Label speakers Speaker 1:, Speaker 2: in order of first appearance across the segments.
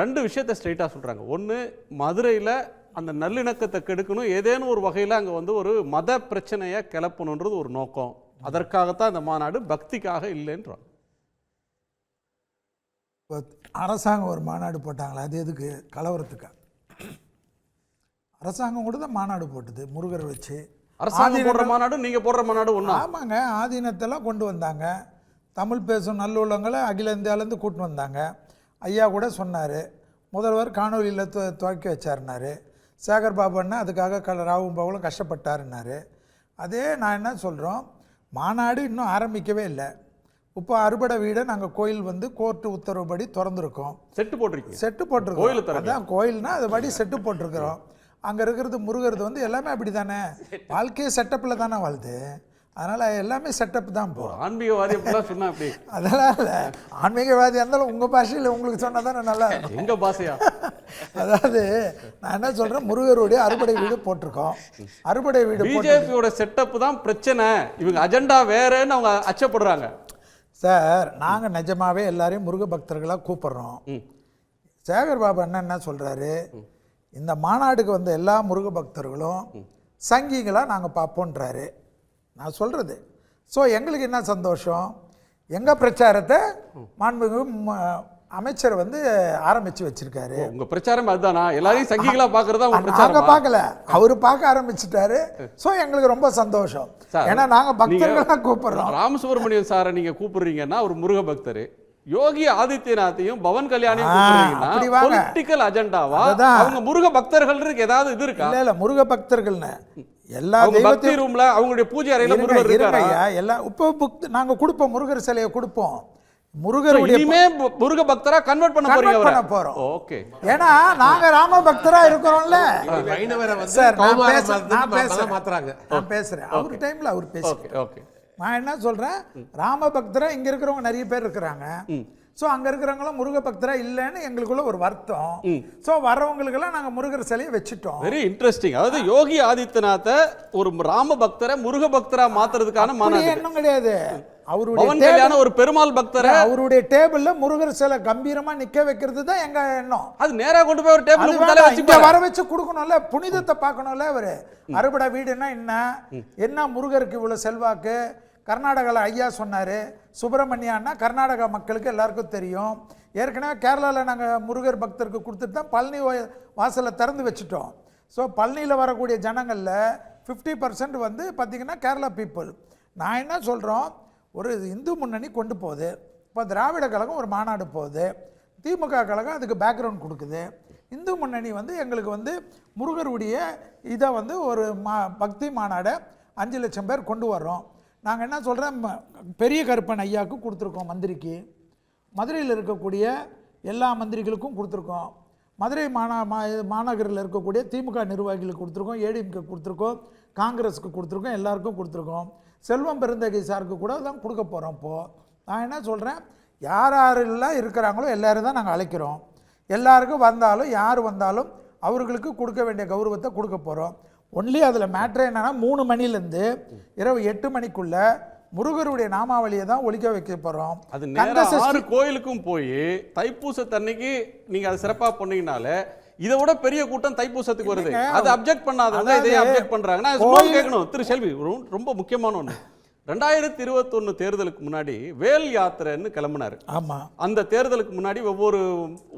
Speaker 1: ரெண்டு விஷயத்தை ஸ்ட்ரைட்டாக சொல்கிறாங்க ஒன்று மதுரையில் அந்த நல்லிணக்கத்தை கெடுக்கணும். ஏதேனும் ஒரு வகையில் அங்கே வந்து ஒரு மத பிரச்சனையை கிளப்பணுன்றது ஒரு நோக்கம். அதற்காகத்தான் இந்த மாநாடு பக்திக்காக இல்லைன்றாங்க.
Speaker 2: இப்போ அரசாங்கம் ஒரு மாநாடு போட்டாங்களே அது எதுக்கு? கலவரத்துக்கா? அரசாங்கம் கூட தான் மாநாடு போட்டது முருகரை வச்சு.
Speaker 1: அரசாங்கம் போடுற மாநாடு நீங்கள் போடுற மாநாடு ஒன்றா
Speaker 2: ஆமாங்க ஆதீனத்தெல்லாம் கொண்டு வந்தாங்க. தமிழ் பேசும் நல்லுள்ளங்களை அகில இந்தியாவிலேருந்து கூட்டின்னு வந்தாங்க. ஐயா கூட சொன்னார். முதல்வர் காணொலியில் துவ துவக்கி வச்சாருனாரு சேகர் பாபு அண்ணா அதுக்காக க ராவும் பவலும் கஷ்டப்பட்டாருன்னாரு. அதே நான் என்ன சொல்கிறோம் மாநாடு இன்னும் ஆரம்பிக்கவே இல்லை. இப்போ அறுபடை வீடை நாங்கள் கோயில் வந்து கோர்ட்டு உத்தரவுப்படி திறந்துருக்கோம்.
Speaker 1: செட்டு போட்டிருக்கீங்க.
Speaker 2: செட்டு போட்டிருக்கோம். அதான் கோயில்னா அதுபடி செட்டு போட்டிருக்கிறோம். அங்கே இருக்கிறது முருகிறது வந்து எல்லாமே அப்படி தானே வாழ்க்கையே செட்டப்பில் தானே வாழுது? அதனால் எல்லாமே செட்டப் தான் போகிறோம்
Speaker 1: ஆன்மீகவாதி அப்படிலாம் அப்படி
Speaker 2: அதெல்லாம் இல்லை. ஆன்மீகவாதி இருந்தாலும் உங்கள் பாஷையில் உங்களுக்கு சொன்னால் தானே நல்லா இருக்கும்.
Speaker 1: எங்க பாசையா
Speaker 2: அதாவது நான் என்ன சொல்கிறேன் முருகருடைய அறுபடை வீடு போட்டிருக்கோம். அறுபடை வீடு
Speaker 1: பிஜேபியோட செட்டப் தான் பிரச்சனை. இவங்க அஜெண்டா வேறன்னு அவங்க அச்சப்படுறாங்க.
Speaker 2: சார் நாங்கள் நிஜமாவே எல்லாரையும் முருக பக்தர்களாக கூப்பிடுறோம். சேகர் பாபு அண்ணன் என்ன சொல்கிறாரு இந்த மாநாடுக்கு வந்த எல்லா முருக பக்தர்களும் சங்கிகளாக நாங்கள் பார்ப்போன்றாரு நான் சொல்கிறது ஸோ எங்களுக்கு என்ன சந்தோஷம்? எங்கள் பிரச்சாரத்தை மாண்புமிகு அமைச்சர் வந்து ஆரம்பித்து வச்சிருக்காரு.
Speaker 1: உங்க பிரச்சாரம் அதுதானா? எல்லாரையும் சங்கிகளா பாக்குறதா
Speaker 2: நாங்க பார்க்கல. அவர் பார்க்க ஆரம்பிச்சிட்டாரு. ஸோ எங்களுக்கு ரொம்ப சந்தோஷம். ஏன்னா நாங்கள் பக்தர்களாக கூப்பிடுறோம்.
Speaker 1: ராமசுப்ரமணியன் சாரை நீங்க கூப்பிடுறீங்கன்னா ஒரு முருக பக்தர் யோகி ஆதித்யநாத்தையும் பவன் கல்யாணையும். பொலிட்டிக்கல் அஜெண்டாவா. அவங்க முருக பக்தர்கள் ஏதாவது இது இருக்கா?
Speaker 2: இல்லை இல்லை முருக பக்தர்கள்னு எல்லா
Speaker 1: பக்தி ரூம்ல அவங்களுடைய பூஜை அறையில முருகர்
Speaker 2: ஐயா, எல்லாம் இப்போ புக் நாங்கள் கொடுப்போம் முருகர் சிலையை கொடுப்போம். முருகருடைய
Speaker 1: இனிமே முருக பக்தரா கன்வெர்ட் பண்ண
Speaker 2: Convert
Speaker 1: போறீங்க
Speaker 2: பண்ண போறோம்.
Speaker 1: ஓகே
Speaker 2: ஏன்னா நாங்க ராம பக்தரா இருக்கிறோம்ல
Speaker 3: வைணவரை வந்து
Speaker 2: நான் பேசுறேன்.
Speaker 3: மாத்துறாங்க.
Speaker 2: நான் பேசுறேன். அவர் டைம்ல அவர் பேச
Speaker 1: ஓகே ஓகே
Speaker 2: நான் என்ன சொல்கிறேன் ராமபக்தராக இங்கே இருக்கிறவங்க நிறைய பேர் இருக்கிறாங்க. ஸோ அங்க இருக்கிறவங்களும் முருக பக்தரா இல்லைன்னு எங்களுக்குள்ள ஒரு வருத்தம். ஸோ வரவங்களுக்கெல்லாம் நாங்க முருகர் சிலையை வச்சுட்டோம்.
Speaker 1: வெரி இன்ட்ரெஸ்டிங் அதாவது யோகி ஆதித்யநாத்தை ஒரு ராம பக்தரை முருக பக்தரா மாத்துறதுக்கான மாநாடு
Speaker 2: எண்ணம் கிடையாது. அவருடைய
Speaker 1: ஒரு பெருமாள் பக்தரை
Speaker 2: அவருடைய டேபிள்ல முருகர் சிலை கம்பீரமா நிக்க வைக்கிறது தான் எங்க எண்ணம்.
Speaker 1: அது நேரா கொண்டு போய் ஒரு டேபிள்
Speaker 2: வர வச்சு கொடுக்கணும்ல புனிதத்தை பார்க்கணும்ல அவரு அறுபடை வீடுன்னா என்ன? என்ன முருகருக்கு இவ்வளவு செல்வாக்கு? கர்நாடகாவில் ஐயா சொன்னார் சுப்பிரமணியான்னா கர்நாடகா மக்களுக்கு எல்லாருக்கும் தெரியும். ஏற்கனவே கேரளாவில் நாங்கள் முருகர் பக்தருக்கு கொடுத்துட்டு தான் பழனி வா- வாசலை திறந்து வச்சுட்டோம். ஸோ பழனியில் வரக்கூடிய ஜனங்களில் ஃபிஃப்டி பர்சன்ட் வந்து பார்த்திங்கன்னா கேரளா பீப்புள் நான் என்ன சொல்கிறோம் ஒரு இந்து முன்னணி கொண்டு போகுது. இப்போ திராவிட கழகம் ஒரு மாநாடு போகுது. திமுக கழகம் அதுக்கு பேக்ரவுண்ட் கொடுக்குது. இந்து முன்னணி வந்து எங்களுக்கு வந்து முருகருடைய இதை வந்து ஒரு மா பக்தி மாநாடை அஞ்சு லட்சம் பேர் கொண்டு வர்றோம். நாங்கள் என்ன சொல்கிறோம் பெரிய கருப்பன் ஐயாவுக்கு கொடுத்துருக்கோம் மந்திரிக்கு. மதுரையில் இருக்கக்கூடிய எல்லா மந்திரிகளுக்கும் கொடுத்துருக்கோம். மதுரை மாநா மா மாநகரில் இருக்கக்கூடிய திமுக நிர்வாகிகளுக்கு கொடுத்துருக்கோம் ஏடிஎம்கே கொடுத்துருக்கோம் காங்கிரஸுக்கு கொடுத்துருக்கோம் எல்லாருக்கும் கொடுத்துருக்கோம். செல்வம் பெருந்தகை சாருக்கு கூட தான் கொடுக்க போகிறோம் இப்போது நான் என்ன சொல்கிறேன் யார் யாரெல்லாம் இருக்கிறாங்களோ எல்லோரும் தான் நாங்கள் அழைக்கிறோம். எல்லாருக்கும் வந்தாலும் யார் வந்தாலும் அவர்களுக்கு கொடுக்க வேண்டிய கௌரவத்தை கொடுக்க போகிறோம் ஒன்லி அதில் மேட்ரு என்னன்னா மூணு மணிலேருந்து இரவு எட்டு மணிக்குள்ள முருகருடைய நாமாவளியை தான் ஒழிக்க வைக்க போகிறோம்
Speaker 1: அது நேரா ஆறு கோயிலுக்கும் போய் தைப்பூசத்தன்னைக்கு நீங்க அதை சிறப்பா பண்ணீங்கனாலே இதை விட பெரிய கூட்டம் தைப்பூசத்துக்கு வருது. அது அப்ஜெக்ட் பண்ணாதவங்க
Speaker 2: அதாவது
Speaker 1: இதை அப்ஜெக்ட்
Speaker 2: கோயில்-
Speaker 1: கேட்கணும். திரு செல்வி ரொம்ப முக்கியமான ஒண்ணு. ரெண்டாயிரத்தி இருபத்தொன்னு தேர்தலுக்கு முன்னாடி வேல் யாத்திரைன்னு கிளம்புனாரு.
Speaker 2: ஆமாம்
Speaker 1: அந்த தேர்தலுக்கு முன்னாடி ஒவ்வொரு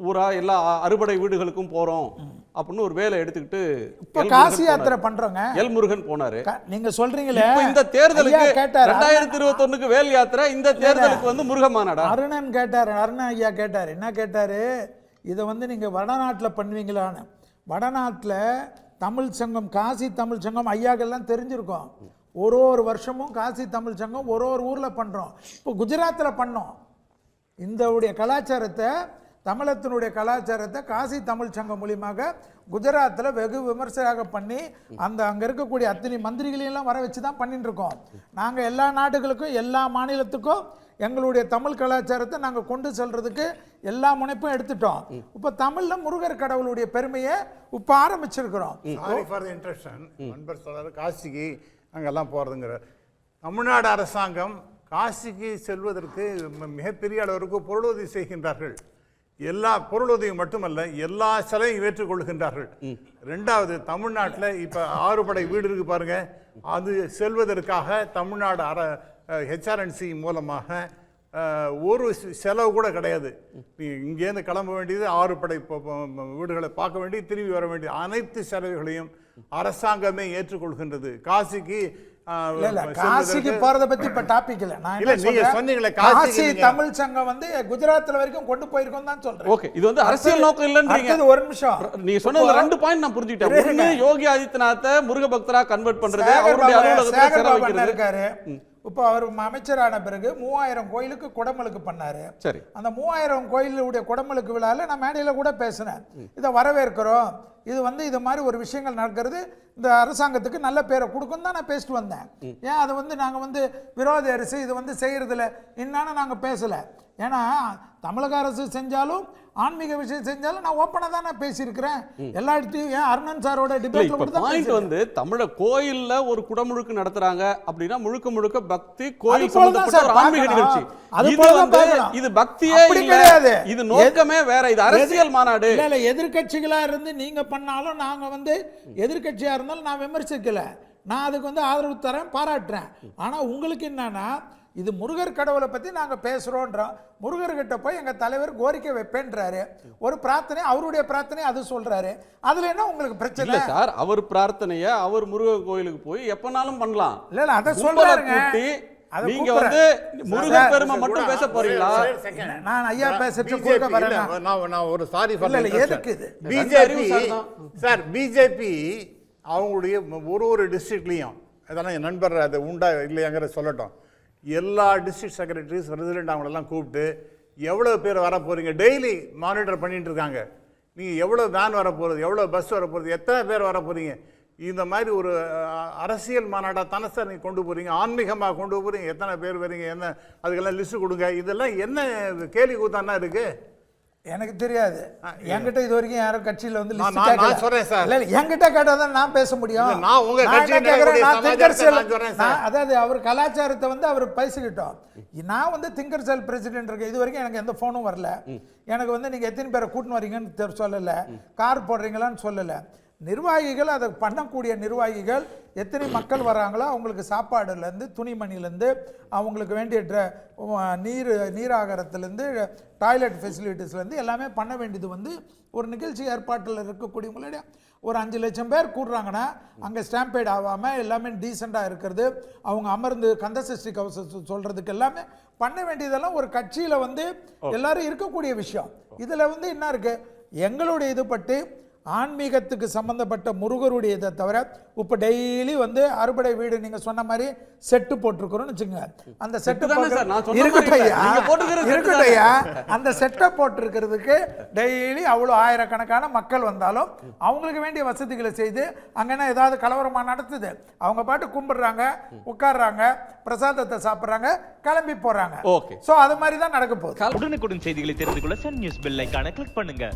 Speaker 1: ஊரா எல்லா அறுபடை வீடுகளுக்கும் போறோம் அப்படின்னு ஒரு வேலை எடுத்துக்கிட்டு
Speaker 2: இப்போ காசி யாத்திரை
Speaker 1: போனாரு.
Speaker 2: பண்ணுறோங்க
Speaker 1: எல் முருகன் போனாரு.
Speaker 2: நீங்க சொல்றீங்களே.
Speaker 1: இந்த தேர்தலுக்கு
Speaker 2: கேட்டாரு.
Speaker 1: ரெண்டாயிரத்தி இருபத்தொன்னுக்கு வேல் யாத்திரை இந்த தேர்தலுக்கு வந்து முருக மாநாடா
Speaker 2: அருணன் கேட்டார். அருணன் ஐயா கேட்டார். என்ன கேட்டார்? இதை வந்து நீங்கள் வடநாட்டில் பண்ணுவீங்களான்னு. வடநாட்டில் தமிழ் சங்கம் காசி தமிழ் சங்கம் ஐயாக்கெல்லாம் தெரிஞ்சிருக்கும். ஒரு ஒரு வருஷமும் காசி தமிழ் சங்கம் ஒரு ஒரு ஊரில் பண்ணுறோம் இப்போ குஜராத்தில் பண்ணோம். இந்த உடைய கலாச்சாரத்தை தமிழத்தினுடைய கலாச்சாரத்தை காசி தமிழ் சங்கம் மூலியமாக குஜராத்தில் வெகு விமர்சையாக பண்ணி அந்த அங்கே இருக்கக்கூடிய அத்தனை மந்திரிகளையெல்லாம் வர வச்சு தான் பண்ணிட்டு இருக்கோம். நாங்கள் எல்லா நாடுகளுக்கும் எல்லா மாநிலத்துக்கும் எங்களுடைய தமிழ் கலாச்சாரத்தை நாங்கள் கொண்டு செல்றதுக்கு எல்லா முனைப்பும் எடுத்துட்டோம். இப்போ தமிழில் முருகர் கடவுளுடைய பெருமையை இப்போ ஆரம்பிச்சிருக்கிறோம்.
Speaker 4: ஃபார் காசிக்கு அங்கெல்லாம் போகிறதுங்கிற தமிழ்நாடு அரசாங்கம் காசிக்கு செல்வதற்கு மிகப்பெரிய அளவிற்கு பொருளுதவி செய்கின்றார்கள். எல்லா பொருளுதவி மட்டுமல்ல எல்லா செலவையும் ஏற்றுக்கொள்கின்றார்கள் ரெண்டாவது தமிழ்நாட்டில் இப்போ ஆறுபடை வீடு இருக்கு பாருங்க. அது செல்வதற்காக தமிழ்நாடு அர ஹெச்ஆர்என்சி மூலமாக ஒரு செலவு கூட கிடையாது. நீ இங்கேருந்து கிளம்ப வேண்டியது ஆறு படை வீடுகளை பார்க்க வேண்டியது திரும்பி வர வேண்டியது. அனைத்து செலவுகளையும் அரசாங்கமே ஏற்றுக்கொள்கின்றது. காசிக்கு
Speaker 2: காசிக்கு போறத பத்தி இப்ப டாபிக் இல்ல. நான்
Speaker 4: இல்ல, நீங்க சொன்னீங்களே,
Speaker 2: காசி தமிழ் சங்கம் வந்து குஜராத்ல வரைக்கும் கொண்டு போயிருக்கோம் தான் சொல்றேன்.
Speaker 1: ஓகே இது வந்து அரசியல் நோக்கம் இல்லைன்றீங்க.
Speaker 2: அடுத்தது ஒரு நிமிஷம்.
Speaker 1: நீங்க சொன்னதுல
Speaker 2: இப்போ
Speaker 1: ரெண்டு பாயிண்ட் நான் புரிஞ்சுக்கிட்டேன்.
Speaker 2: இருங்க.
Speaker 1: ஒண்ணு யோகி ஆதித்யநாத்தை முருக பக்தரா கன்வெர்ட் பண்றது அவருடைய
Speaker 2: பாபு அண்ணா
Speaker 1: வைக்கிறது
Speaker 2: இருக்காரு? இப்போ அவர் அமைச்சரான பிறகு மூவாயிரம் கோயிலுக்கு குடமலுக்கு பண்ணாரு.
Speaker 1: சரி.
Speaker 2: அந்த மூவாயிரம் கோயிலுடைய குடமலுக்கு விழாவில் நான் மேடையில் கூட பேசினேன். இதை வரவேற்கிறோம். இது வந்து இது மாதிரி ஒரு விஷயங்கள் நடக்கிறது. இந்த அரசாங்கத்துக்கு நல்ல பேரை கொடுக்கும் தான் நான் பேசிட்டு வந்தேன். ஏன்? அதை வந்து நாங்கள் வந்து விரோத அரசு இது வந்து செய்யறதில்ல. என்னான்னு நாங்கள் பேசலை. ஏன்னா தமிழக அரசு செஞ்சாலும் ஆன்மீக விஷயம் செஞ்சாலும் நான் ஓப்பனாக தான் நான் பேசியிருக்கிறேன் எல்லா இடத்தையும் ஏன் அருணன் சாரோட தான்
Speaker 1: பாயிண்ட். வந்து தமிழ கோயில்ல ஒரு குடமுழுக்கு நடத்துறாங்க அப்படின்னா முழுக்க முழுக்க பக்தி கோயில் சம்பந்தப்பட்ட ஆன்மீக. நிகழ்ச்சி இது வந்து. இது பக்தியே
Speaker 2: கிடையாது.
Speaker 1: இது நோக்கமே வேற இது அரசியல் மாநாடு
Speaker 2: இல்ல இல்ல எதிர்க்கட்சிகளா இருந்து நீங்க பண்ணாலும் நாங்க வந்து எதிர்க்கட்சியா இருந்தாலும் நான் விமர்சிக்கல நான் அதுக்கு வந்து ஆதரவு தரேன் பாராட்டுறேன். ஆனா உங்களுக்கு என்னன்னா இது முருகர் கடவுளை பத்தி நாங்க பேசுறோன்றோம். முருகர்கிட்ட போய் எங்க தலைவர் கோரிக்கை வைப்பேன்றாரு. ஒரு பிரார்த்தனை அவருடைய பிரார்த்தனை அது சொல்றாரு. அதுல என்ன உங்களுக்கு
Speaker 1: இல்ல
Speaker 2: பிரச்சனை
Speaker 1: சார் அவர் பிரார்த்தனைய அவர் முருகன் கோயிலுக்கு போய் எப்பனாலும் பண்ணலாம்.
Speaker 2: இல்ல இல்ல அத அத
Speaker 1: நீங்க. வந்து முருகன் பெருமை மட்டும் பேச போறீங்களா.
Speaker 2: நான் ஐயா குறுக்க
Speaker 4: இல்ல,
Speaker 2: வரேனா?
Speaker 4: நான் நான் ஒரு சாரி
Speaker 2: இல்ல, இல்ல, எதுக்கு
Speaker 4: பிஜேபி.
Speaker 1: சார்
Speaker 4: பிஜேபி அவங்களுடைய ஒரு ஒரு டிஸ்ட்ரிக்ட்லேயும் அதெல்லாம் என் நண்பர் அது உண்டா இல்லையாங்கிற சொல்லட்டும். எல்லா டிஸ்ட்ரிக்ட் செக்ரட்டரிஸ் பிரசிடென்ட் அவங்களெல்லாம் கூப்பிட்டு எவ்வளோ பேர் வர போகிறீங்க டெய்லி மானிட்டர் பண்ணிகிட்டு இருக்காங்க. நீங்கள் எவ்வளோ வேன் வர போகிறது எவ்வளோ பஸ் வர போகிறது எத்தனை பேர் வர போகிறீங்க இந்த மாதிரி ஒரு அரசியல் மாநாடாக தானே சார் நீங்கள் கொண்டு போகிறீங்க ஆன்மீகமாக கொண்டு போகிறீங்க எத்தனை பேர் வரீங்க? என்ன? அதுக்கெல்லாம் லிஸ்ட்டு கொடுங்க. இதெல்லாம் என்ன கேலி கூத்தானா இருக்குது
Speaker 2: எனக்கு தெரியாது. என்கிட்ட இது வரைக்கும் யாரும் கட்சியில வந்து
Speaker 4: நான்- சொல்றேன் சார்.
Speaker 2: இல்ல, என்கிட்ட கேட்டாதான் நான் பேச முடியும்.
Speaker 4: நான் உங்க கட்சியில்
Speaker 2: அதாவது அவர் கலாச்சாரத்தை வந்து அவர் பேசிக்கிட்டோம். நான் வந்து திங்கர் செல் பிரசிடென்ட் இருக்கேன் இது வரைக்கும் எனக்கு எந்த ஃபோனும் வரல. எனக்கு வந்து நீங்க எத்தனை பேரை கூட்டின்னு வரீங்கன்னு சொல்லல. கார் போடுறீங்களான்னு சொல்லல. நிர்வாகிகள் அதை பண்ணக்கூடிய நிர்வாகிகள் எத்தனை மக்கள் வராங்களோ அவங்களுக்கு சாப்பாடுலேருந்து துணிமணிலேருந்து அவங்களுக்கு வேண்டிய ட்ர- நீர் நீராகாரத்துலேருந்து டாய்லெட் ஃபெசிலிட்டிஸ்லேருந்து எல்லாமே பண்ண வேண்டியது வந்து ஒரு நிகழ்ச்சி ஏற்பாட்டில் இருக்கக்கூடியவங்களுடைய ஒரு அஞ்சு லட்சம் பேர் கூடுறாங்கன்னா அங்கே ஸ்டாம்பேட் ஆகாமல் எல்லாமே டீசெண்டாக இருக்கிறது. அவங்க அமர்ந்து கந்தசஷ்டி கவசம் சொல்கிறதுக்கு எல்லாமே பண்ண வேண்டியதெல்லாம் ஒரு கட்சியில் வந்து எல்லாரும் இருக்கக்கூடிய விஷயம். இதில் வந்து என்ன இருக்குது எங்களுடைய இது பட்டு ஆன்மீகத்துக்கு சம்பந்தப்பட்ட முருகருடைய இதை தவிர இப்போ டெய்லி வந்து அறுபடை வீடு நீங்க சொன்ன மாதிரி செட்டு போட்டிருக்கிறோம்னு வச்சுங்க அந்த
Speaker 1: செட்டு
Speaker 2: இருக்கட்டும் ஐயா. அந்த செட்டை போட்டிருக்கிறதுக்கு டெய்லி அவ்வளோ ஆயிரக்கணக்கான மக்கள் வந்தாலும் அவங்களுக்கு வேண்டிய வசதிகளை செய்து அங்கன்னா ஏதாவது கலவரமா நடத்துது? அவங்க பாட்டு கும்பிடுறாங்க உட்கார்றாங்க பிரசாதத்தை சாப்பிட்றாங்க கிளம்பி போறாங்க.
Speaker 1: ஓகே.
Speaker 2: ஸோ அது மாதிரி தான் நடக்க போகுது.
Speaker 3: உடனுக்குடன் செய்திகளை தெரிந்து கொள்ள சன் நியூஸ் பெல் ஐகானை கிளிக் பண்ணுங்க.